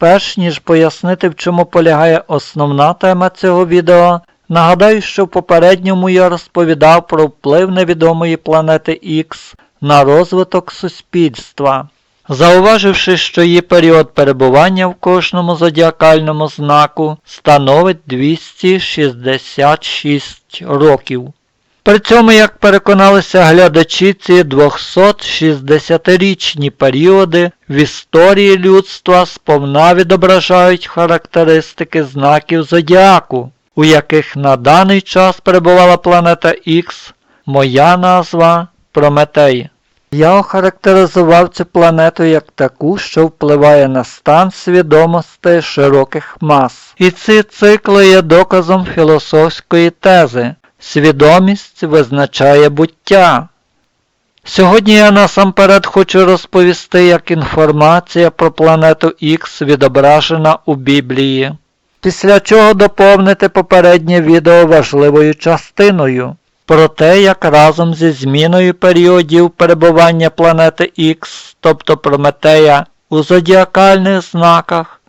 Перш ніж пояснити, в чому полягає основна тема цього відео, нагадаю, що в попередньому я розповідав про вплив невідомої планети Х на розвиток суспільства. Зауваживши, що її період перебування в кожному зодіакальному знаку становить 266 років. При цьому, як переконалися глядачі, ці 260-річні періоди в історії людства сповна відображають характеристики знаків зодіаку, у яких на даний час перебувала планета Х, моя назва Прометей. Я охарактеризував цю планету як таку, що впливає на стан свідомості широких мас. І ці цикли є доказом філософської тези. Свідомість визначає буття. Сьогодні я насамперед хочу розповісти, як інформація про планету Х відображена у Біблії, після чого доповнити попереднє відео важливою частиною про те, як разом зі зміною періодів перебування планети Х, тобто Прометея, у зодіакальних знаках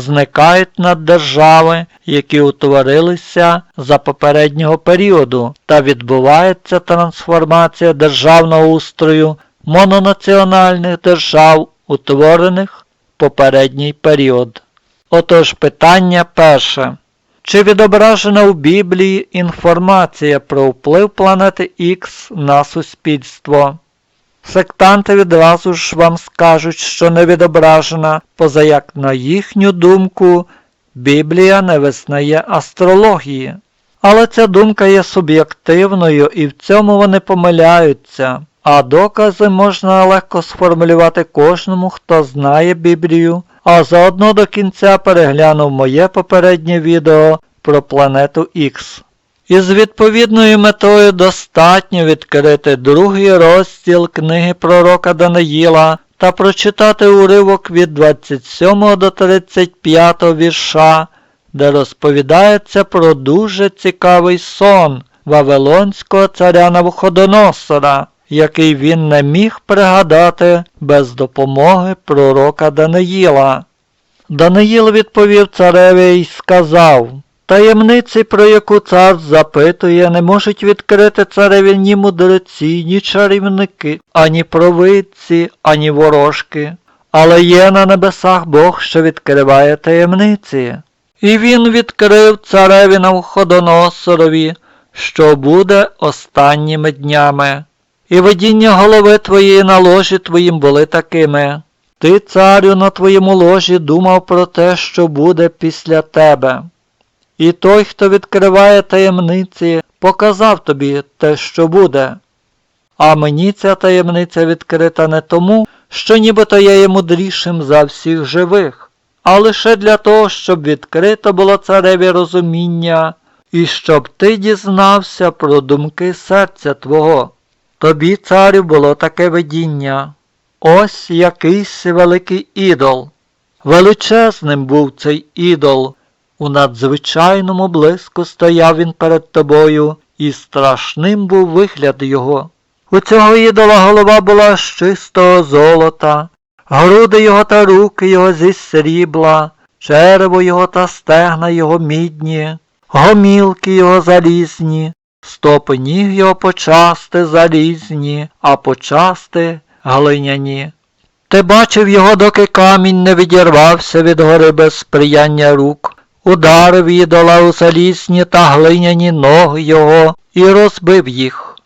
зникають наддержави, які утворилися за попереднього періоду, та відбувається трансформація державного устрою мононаціональних держав, утворених в попередній період. Отож питання перше. Чи відображена у Біблії інформація про вплив планети Х на суспільство? Сектанти відразу ж вам скажуть, що не відображена, поза як на їхню думку, Біблія не визнає астрології. Але ця думка є суб'єктивною і в цьому вони помиляються, а докази можна легко сформулювати кожному, хто знає Біблію, а заодно до кінця переглянув моє попереднє відео про планету Х. Із відповідною метою достатньо відкрити другий розділ книги пророка Даниїла та прочитати уривок від 27 до 35 вірша, де розповідається про дуже цікавий сон Вавилонського царя Навуходоносора, який він не міг пригадати без допомоги пророка Даниїла. Даниїл відповів цареві і сказав Таємниці, про яку цар запитує, не можуть відкрити цареві ні мудреці, ні чарівники, ані провидці, ані ворожки. Але є на небесах Бог, що відкриває таємниці. І він відкрив цареві Навходоносорові, що буде останніми днями. І видіння голови твоєї на ложі твоїм були такими. Ти, царю, на твоєму ложі думав про те, що буде після тебе. І той, хто відкриває таємниці, показав тобі те, що буде. А мені ця таємниця відкрита не тому, що нібито я є мудрішим за всіх живих, а лише для того, щоб відкрито було цареві розуміння, і щоб ти дізнався про думки серця твого. Тобі, царю, було таке видіння. Ось якийсь великий ідол. Величезним був цей ідол. У надзвичайному блиску стояв він перед тобою, і страшним був вигляд його. У цього ідола голова була з чистого золота, груди його та руки його зі срібла, черево його та стегна його мідні, гомілки його залізні, стопи ніг його почасти залізні, а почасти глиняні. Ти бачив його, доки камінь не відірвався від гори без сприяння рук ідола у залізні та глиняні ноги його і розбив їх.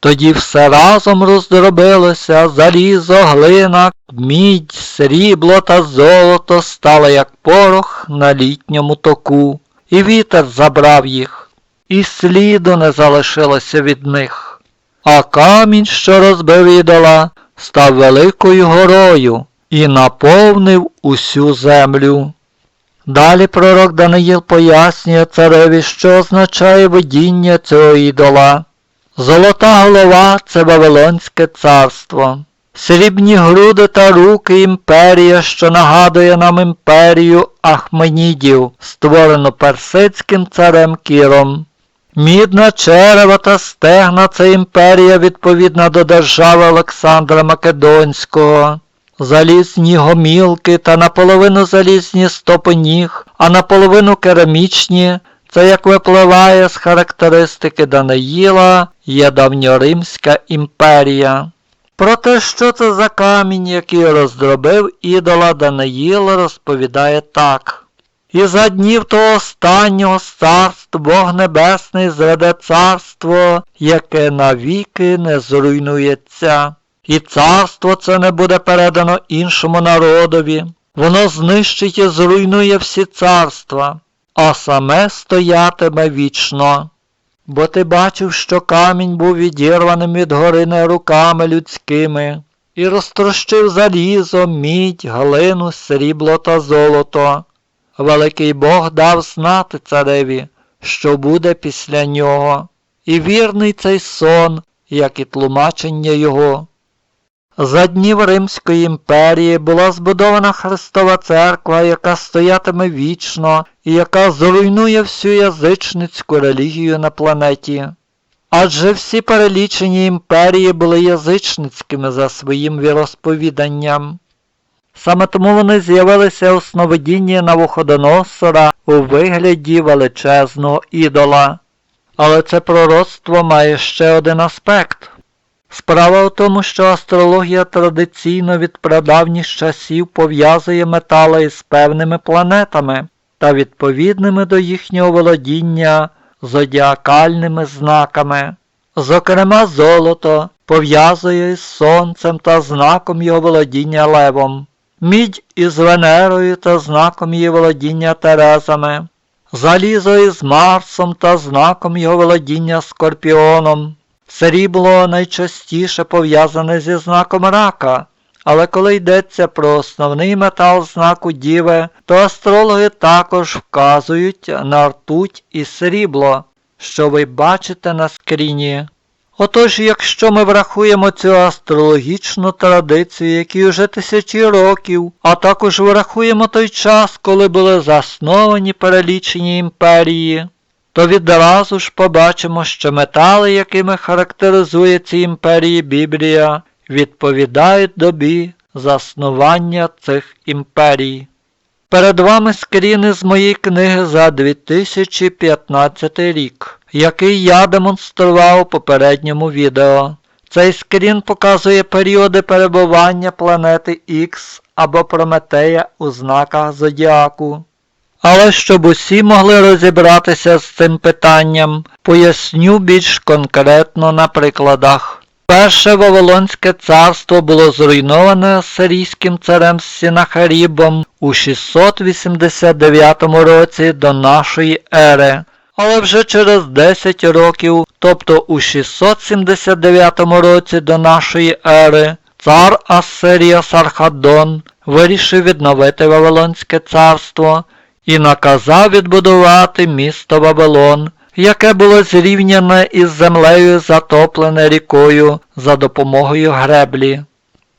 Тоді все разом роздробилося, залізо, глина, мідь, срібло та золото стало, як порох на літньому току, і вітер забрав їх, і сліду не залишилося від них. А камінь, що розбив ідола, став великою горою і наповнив усю землю. Далі пророк Даниїл пояснює цареві, що означає видіння цього ідола. Золота голова це Вавилонське царство, срібні груди та руки імперія, що нагадує нам імперію Ахменідів, створену персидським царем Кіром. Мідна черева та стегна це імперія відповідна до держави Олександра Македонського. Залізні гомілки та наполовину залізні стопи ніг, а наполовину керамічні. Це як випливає з характеристики Даниїла, є давньоримська імперія. Про те, що це за камінь, який роздробив ідола Даниїл, розповідає так. І за днів того останнього з царств Бог Небесний зведе царство, яке навіки не зруйнується. І царство це не буде передано іншому народові. Воно знищить і зруйнує всі царства, а саме стоятиме вічно. Бо ти бачив, що камінь був відірваним від гори не руками людськими, і розтрощив залізо, мідь, глину, срібло та золото. Великий Бог дав знати цареві, що буде після нього, і вірний цей сон, як і тлумачення його. За днів Римської імперії була збудована Христова церква, яка стоятиме вічно і яка зруйнує всю язичницьку релігію на планеті. Адже всі перелічені імперії були язичницькими за своїм віросповіданням. Саме тому вони з'явилися у сновидінні Навуходоносора у вигляді величезного ідола. Але це пророцтво має ще один аспект. Справа в тому, що астрологія традиційно від прадавніх часів пов'язує метали із певними планетами та відповідними до їхнього володіння зодіакальними знаками. Зокрема, золото пов'язує із сонцем та знаком його володіння левом, мідь із Венерою та знаком її володіння Терезами, залізо із Марсом та знаком його володіння Скорпіоном. Срібло найчастіше пов'язане зі знаком рака, але коли йдеться про основний метал знаку Діви, то астрологи також вказують на ртуть і срібло, що ви бачите на скріні. Отож, якщо ми врахуємо цю астрологічну традицію, якій уже тисячі років, а також врахуємо той час, коли були засновані перелічені імперії, то відразу ж побачимо, що метали, якими характеризує ці імперії Біблія, відповідають добі заснування цих імперій. Перед вами скріни з моєї книги за 2015 рік, який я демонстрував у попередньому відео. Цей скрін показує періоди перебування планети Х або Прометея у знаках Зодіаку. Але щоб усі могли розібратися з цим питанням, поясню більш конкретно на прикладах. Перше Вавилонське царство було зруйноване сирійським царем Сінахарібом у 689 році до нашої ери, але вже через 10 років, тобто у 679 році до нашої ери, цар Ассирія Сархадон вирішив відновити Вавилонське царство і наказав відбудувати місто Вавилон, яке було зрівняне із землею затоплене рікою за допомогою греблі.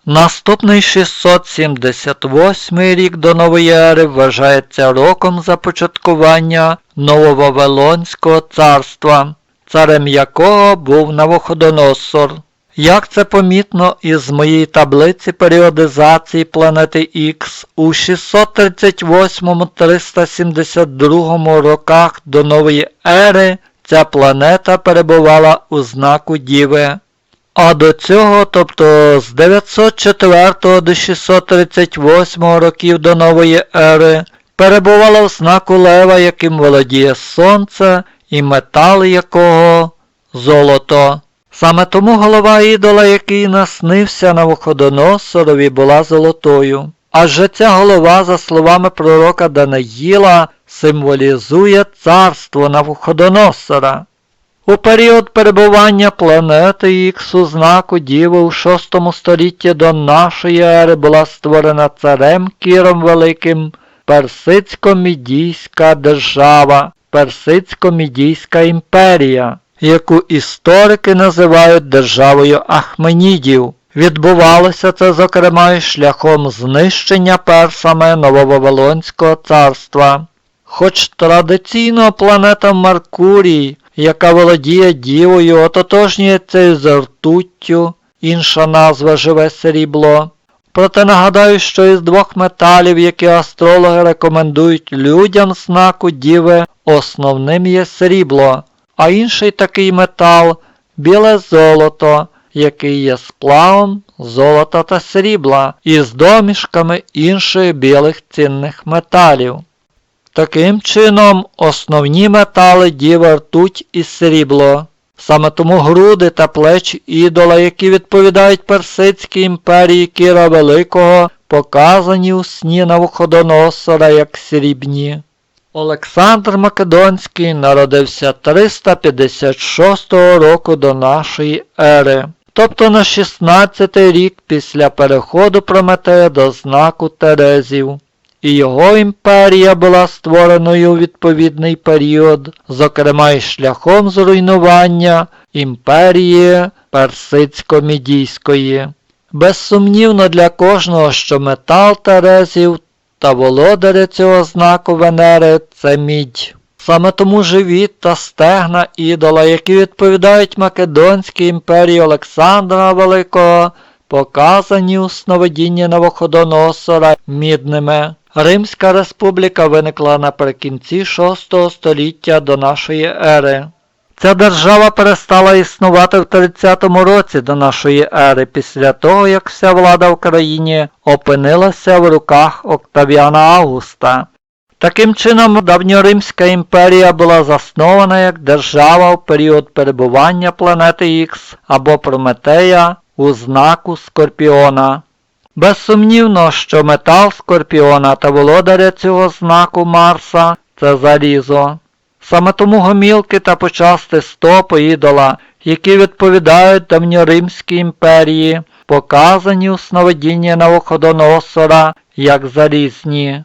Наступний 678 рік до нової ери вважається роком започаткування Нововавилонського царства, царем якого був Навуходоносор. Як це помітно із моєї таблиці періодизації планети Х у 638-372 роках до нової ери ця планета перебувала у знаку Діви. А до цього, тобто з 904 до 638 років до нової ери, перебувала в знаку Лева, яким володіє Сонце і метал якого золото. Саме тому голова ідола, який наснився на Вуходоносорові, була золотою. Адже ця голова, за словами пророка Данаїла, символізує царство Навуходоносора. У період перебування планети Ікс у знаку Діви у VI столітті до нашої ери була створена царем Кіром Великим Персидсько-мідійська держава, Персидсько-мідійська імперія яку історики називають державою Ахменідів. Відбувалося це, зокрема, і шляхом знищення персами Нововавилонського царства. Хоч традиційно планета Меркурій, яка володіє дівою, ототожнюється із ртуттю, інша назва живе срібло, Проте нагадаю, що із двох металів, які астрологи рекомендують людям знаку Діви, основним є срібло, а інший такий метал біле золото, який є сплавом золота та срібла із домішками інших білих цінних металів. Таким чином, основні метали діва ртуть і срібло. Саме тому груди та плечі ідола, які відповідають Персидській імперії Кіра Великого, показані у сні Навуходоносора як срібні. Олександр Македонський народився 356 року до нашої ери, тобто на 16 рік після переходу Прометея до знаку Терезів. І його імперія була створеною у відповідний період, зокрема й шляхом зруйнування імперії Персидсько-Мідійської. Безсумнівно для кожного, що метал Терезів та володаря цього знаку Венери це мідь. Саме тому живіт та стегна ідола, які відповідають Македонській імперії Олександра Великого, показані у сновидінні Навуходоносора мідними. Римська республіка виникла наприкінці VI століття до нашої ери. Ця держава перестала існувати в 30-му році до нашої ери після того, як вся влада в країні опинилася в руках Октавіана Августа. Таким чином, давньоримська імперія була заснована як держава в період перебування планети Х або Прометея у знаку Скорпіона. Безсумнівно, що метал Скорпіона та володаря цього знаку Марса це залізо. Саме тому гомілки та почасти стопи ідола, які відповідають давньоримській імперії, показані у сновидінні Навуходоносора як залізні.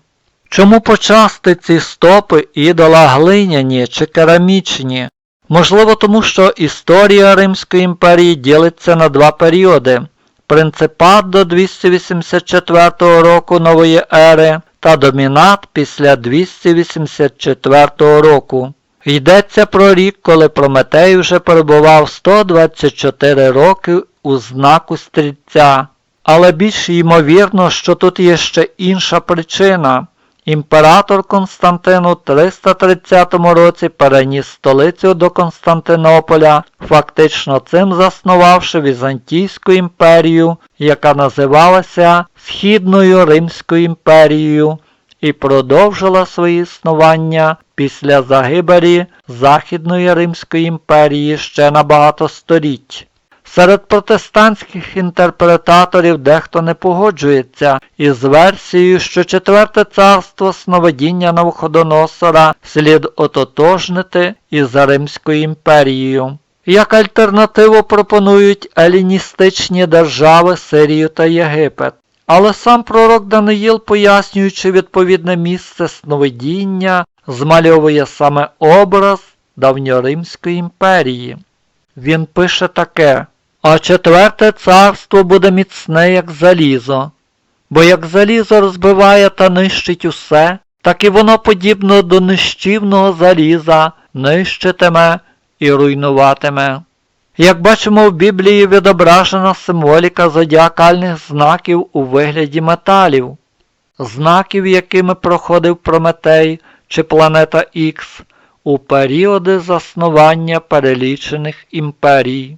Чому почасти ці стопи ідола глиняні чи керамічні? Можливо, тому що історія Римської імперії ділиться на два періоди принципат до 284 року нової ери та домінат після 284 року. Йдеться про рік, коли Прометей вже перебував 124 роки у знаку стрільця. Але більш ймовірно, що тут є ще інша причина. Імператор Константин у 330 році переніс столицю до Константинополя, фактично цим заснувавши Візантійську імперію, яка називалася Східною Римською імперією, і продовжила своє існування після загибелі Західної Римської імперії ще на багато століть. Серед протестантських інтерпретаторів дехто не погоджується із версією, що Четверте царство сновидіння Навуходоносора слід ототожнити із Римською імперією. Як альтернативу пропонують еліністичні держави Сирію та Єгипет. Але сам пророк Даниїл, пояснюючи відповідне місце сновидіння, змальовує саме образ давньоримської імперії. Він пише таке. А четверте царство буде міцне, як залізо, бо як залізо розбиває та нищить усе, так і воно подібно до нищівного заліза нищитиме і руйнуватиме. Як бачимо, в Біблії відображена символіка зодіакальних знаків у вигляді металів, знаків, якими проходив Прометей чи планета Х у періоди заснування перелічених імперій.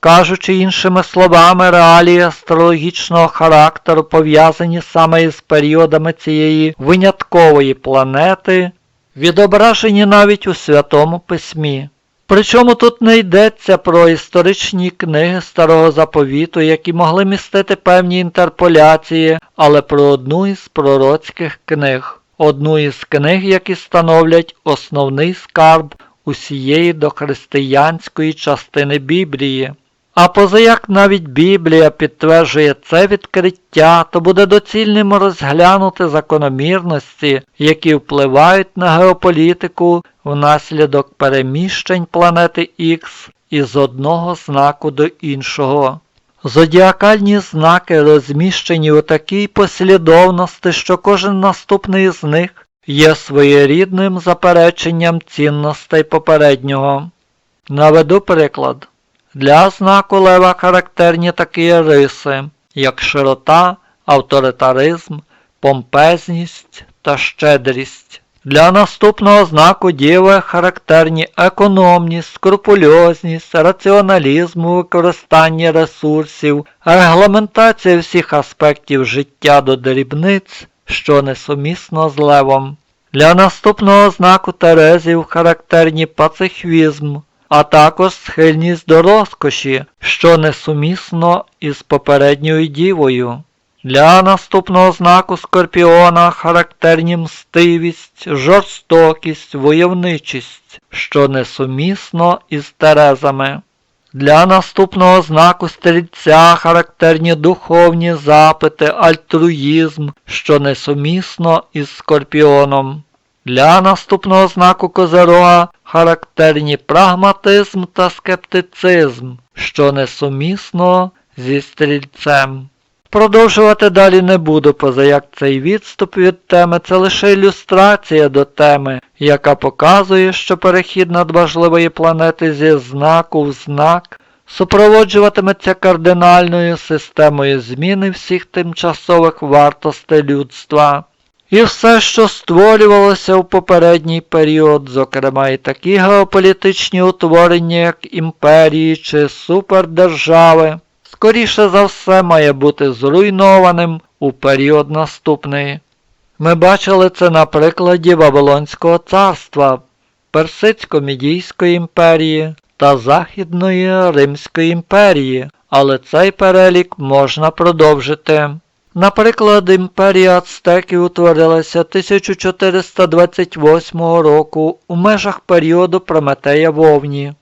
Кажучи іншими словами, реалії астрологічного характеру пов'язані саме із періодами цієї виняткової планети, відображені навіть у Святому Письмі. Причому тут не йдеться про історичні книги Старого Заповіту, які могли містити певні інтерполяції, але про одну із пророцьких книг, одну із книг, які становлять основний скарб усієї дохристиянської частини Біблії. А позаяк навіть Біблія підтверджує це відкриття, то буде доцільним розглянути закономірності, які впливають на геополітику внаслідок переміщень планети Х із одного знаку до іншого. Зодіакальні знаки розміщені у такій послідовності, що кожен наступний з них є своєрідним запереченням цінностей попереднього. Наведу приклад. Для знаку лева характерні такі риси, як широта, авторитаризм, помпезність та щедрість. Для наступного знаку діви характерні економність, скрупульозність, раціоналізм у використанні ресурсів, регламентація всіх аспектів життя до дрібниць, що несумісно з левом. Для наступного знаку Терезів характерні пацифізм, а також схильність до розкоші, що несумісно із попередньою дівою. Для наступного знаку Скорпіона характерні мстивість, жорстокість, войовничість, що несумісно із Терезами. Для наступного знаку стрільця характерні духовні запити, альтруїзм, що несумісно із Скорпіоном. Для наступного знаку Козерога характерні прагматизм та скептицизм, що несумісно зі стрільцем. Продовжувати далі не буду, поза як цей відступ від теми це лише ілюстрація до теми, яка показує, що перехід надважливої планети зі знаку в знак супроводжуватиметься кардинальною системою зміни всіх тимчасових вартостей людства. І все, що створювалося в попередній період, зокрема і такі геополітичні утворення, як імперії чи супердержави, скоріше за все має бути зруйнованим у період наступний. Ми бачили це на прикладі Вавилонського царства, Персидсько-Мідійської імперії та Західної Римської імперії, але цей перелік можна продовжити. Наприклад, імперія Ацтеків утворилася 1428 року у межах періоду Прометея Вовні,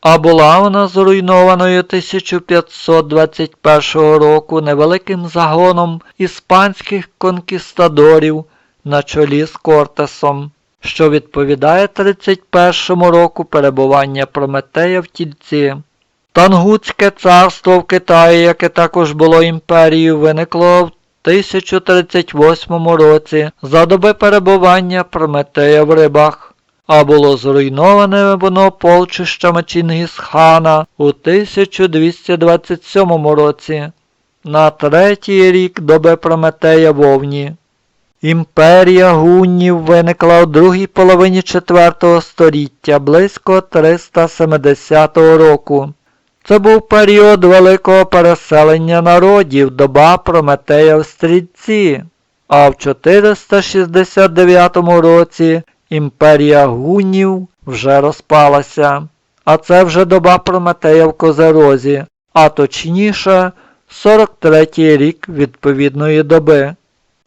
а була вона зруйнованою 1521 року невеликим загоном іспанських конкістадорів на чолі з Кортесом, що відповідає 31 року перебування Прометея в тільці. Тангутське царство в Китаї, яке також було імперією, виникло в 1038 році за доби перебування Прометея в рибах, а було зруйноване воно полчищами Чингісхана у 1227 році, на третій рік доби Прометея вовні. Імперія гуннів виникла у другій половині IV століття близько 370 року. Це був період великого переселення народів, доба Прометея в стрільці, а в 469 році імперія гуннів вже розпалася, а це вже доба Прометея в Козерозі, а точніше 43-й рік відповідної доби.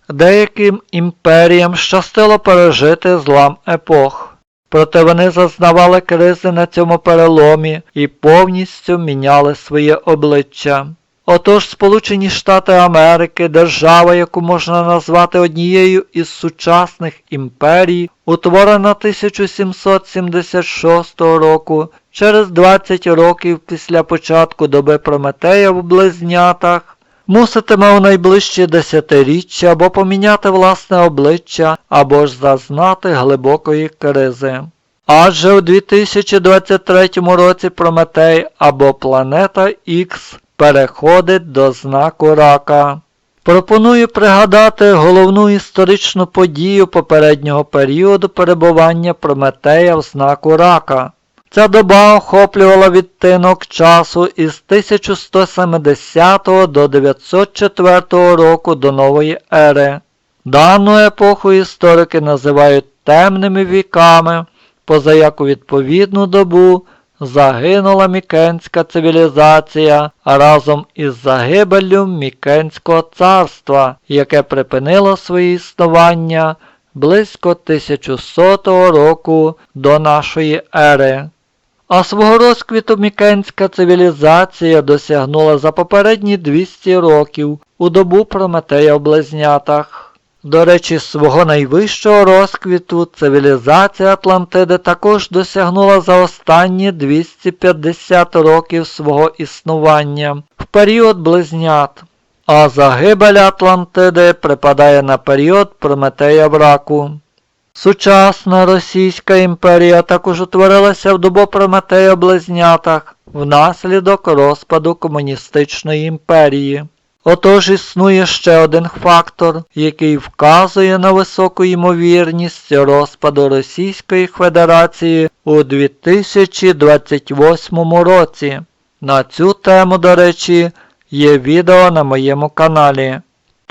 Деяким імперіям щастило пережити злам епох. Проте вони зазнавали кризи на цьому переломі і повністю міняли своє обличчя. Отож Сполучені Штати Америки, держава, яку можна назвати однією із сучасних імперій, утворена 1776 року, через 20 років після початку доби Прометея в Близнятах, муситиме у найближчі десятиріччя або поміняти власне обличчя, або ж зазнати глибокої кризи. Адже у 2023 році Прометей або планета Х переходить до знаку рака. Пропоную пригадати головну історичну подію попереднього періоду перебування Прометея в знаку рака. Ця доба охоплювала відтинок часу із 1170 до 904 року до нової ери. Дану епоху історики називають темними віками, поза як у відповідну добу загинула Мікенська цивілізація разом із загибеллю Мікенського царства, яке припинило своє існування близько 1100 року до нашої ери. А свого розквіту Мікенська цивілізація досягнула за попередні 200 років у добу Прометея в Близнятах. До речі, свого найвищого розквіту цивілізація Атлантиди також досягнула за останні 250 років свого існування в період близнят, а загибель Атлантиди припадає на період Прометея в раку. Сучасна Російська імперія також утворилася в добу Прометея близнятах внаслідок розпаду комуністичної імперії. Отож існує ще один фактор, який вказує на високу ймовірність розпаду Російської Федерації у 2028 році. На цю тему, до речі, є відео на моєму каналі.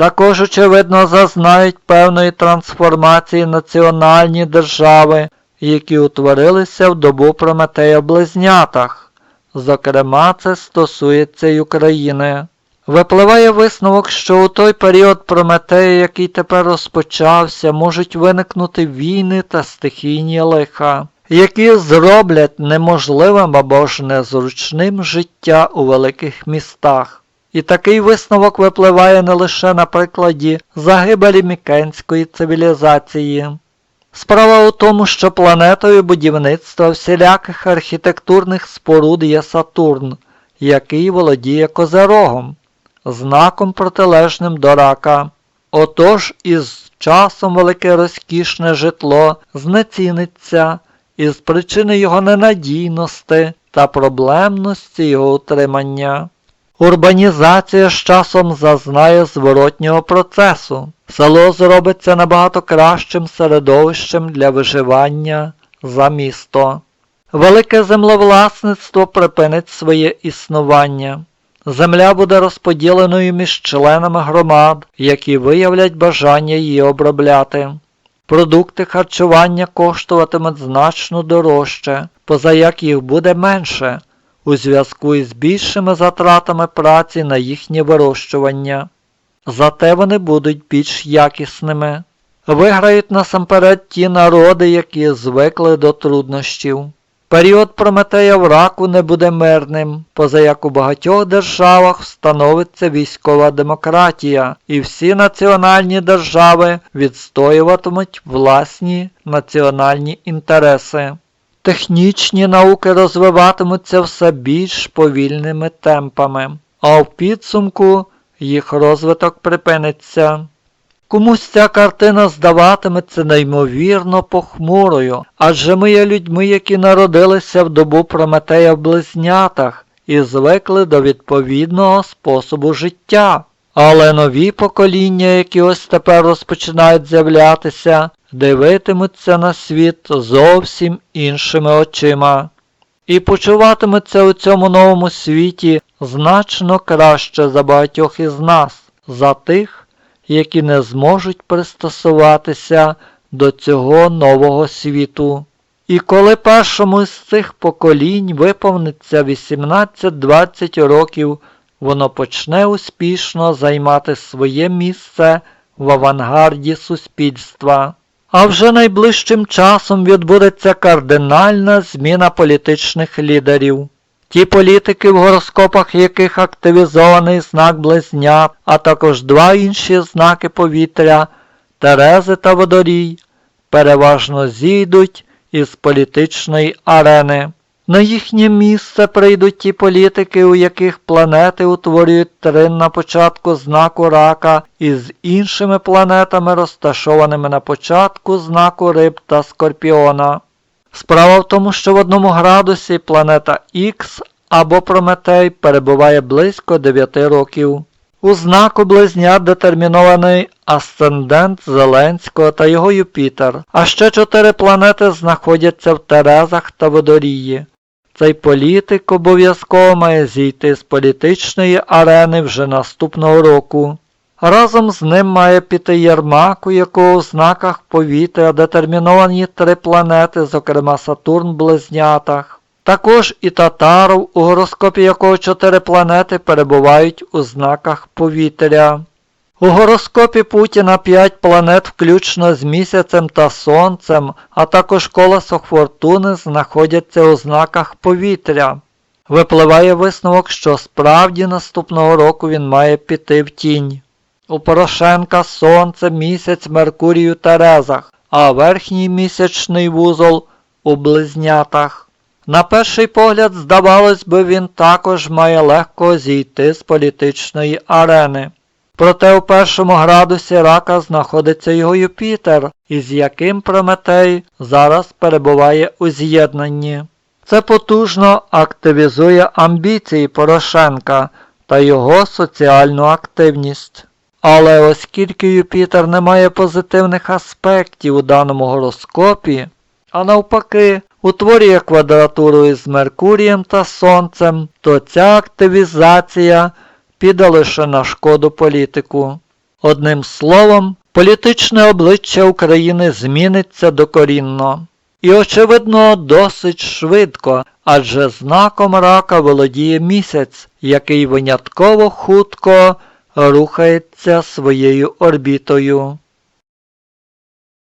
Також, очевидно, зазнають певної трансформації національні держави, які утворилися в добу Прометея Близнятах. Зокрема, це стосується й України. Випливає висновок, що у той період Прометея, який тепер розпочався, можуть виникнути війни та стихійні лиха, які зроблять неможливим або ж незручним життя у великих містах. І такий висновок випливає не лише на прикладі загибелі мікенської цивілізації. Справа у тому, що планетою будівництва всіляких архітектурних споруд є Сатурн, який володіє козерогом, знаком протилежним до рака. Отож із часом велике розкішне житло знеціниться із причини його ненадійності та проблемності його утримання. Урбанізація з часом зазнає зворотнього процесу. Село зробиться набагато кращим середовищем для виживання за місто. Велике землевласництво припинить своє існування. Земля буде розподіленою між членами громад, які виявлять бажання її обробляти. Продукти харчування коштуватимуть значно дорожче, поза як їх буде менше у зв'язку із більшими затратами праці на їхнє вирощування. Зате вони будуть більш якісними. Виграють насамперед ті народи, які звикли до труднощів. Період Прометея в раку не буде мирним, поза як у багатьох державах встановиться військова демократія, і всі національні держави відстоюватимуть власні національні інтереси. Технічні науки розвиватимуться все більш повільними темпами, а в підсумку їх розвиток припиниться. Комусь ця картина здаватиметься неймовірно похмурою, адже ми є людьми, які народилися в добу Прометея в близнятах і звикли до відповідного способу життя. Але нові покоління, які ось тепер розпочинають з'являтися, дивитимуться на світ зовсім іншими очима. І почуватимуться у цьому новому світі значно краще за багатьох із нас, за тих, які не зможуть пристосуватися до цього нового світу. І коли першому з цих поколінь виповниться 18-20 років, воно почне успішно займати своє місце в авангарді суспільства. А вже найближчим часом відбудеться кардинальна зміна політичних лідерів. Ті політики, в гороскопах яких активізований знак близнят, а також два інші знаки повітря Терези та Водорій, переважно зійдуть із політичної арени. На їхнє місце прийдуть ті політики, у яких планети утворюють трин на початку знаку рака із іншими планетами, розташованими на початку знаку риб та скорпіона. Справа в тому, що в одному градусі планета Х або Прометей перебуває близько 9 років. У знаку близнят детермінований асцендент Зеленського та його Юпітер, а ще чотири планети знаходяться в Терезах та Водорії. Цей політик обов'язково має зійти з політичної арени вже наступного року. Разом з ним має піти Єрмак, у якого в знаках повітря детерміновані три планети, зокрема Сатурн в близнятах. Також і Татаров, у гороскопі якого чотири планети перебувають у знаках повітря. У гороскопі Путіна п'ять планет включно з місяцем та сонцем, а також колесо фортуни знаходяться у знаках повітря. Випливає висновок, що справді наступного року він має піти в тінь. У Порошенка Сонце, місяць, Меркурій у Терезах, а верхній місячний вузол у близнятах. На перший погляд, здавалось би, він також має легко зійти з політичної арени. Проте у першому градусі рака знаходиться його Юпітер, із яким Прометей зараз перебуває у з'єднанні. Це потужно активізує амбіції Порошенка, та його соціальну активність. Але оскільки Юпітер не має позитивних аспектів у даному гороскопі, а навпаки, утворює квадратуру із Меркурієм та Сонцем, то ця активізація піде лише на шкоду політику. Одним словом, політичне обличчя України зміниться докорінно. І, очевидно, досить швидко, адже знаком рака володіє місяць, який винятково хутко рухається своєю орбітою.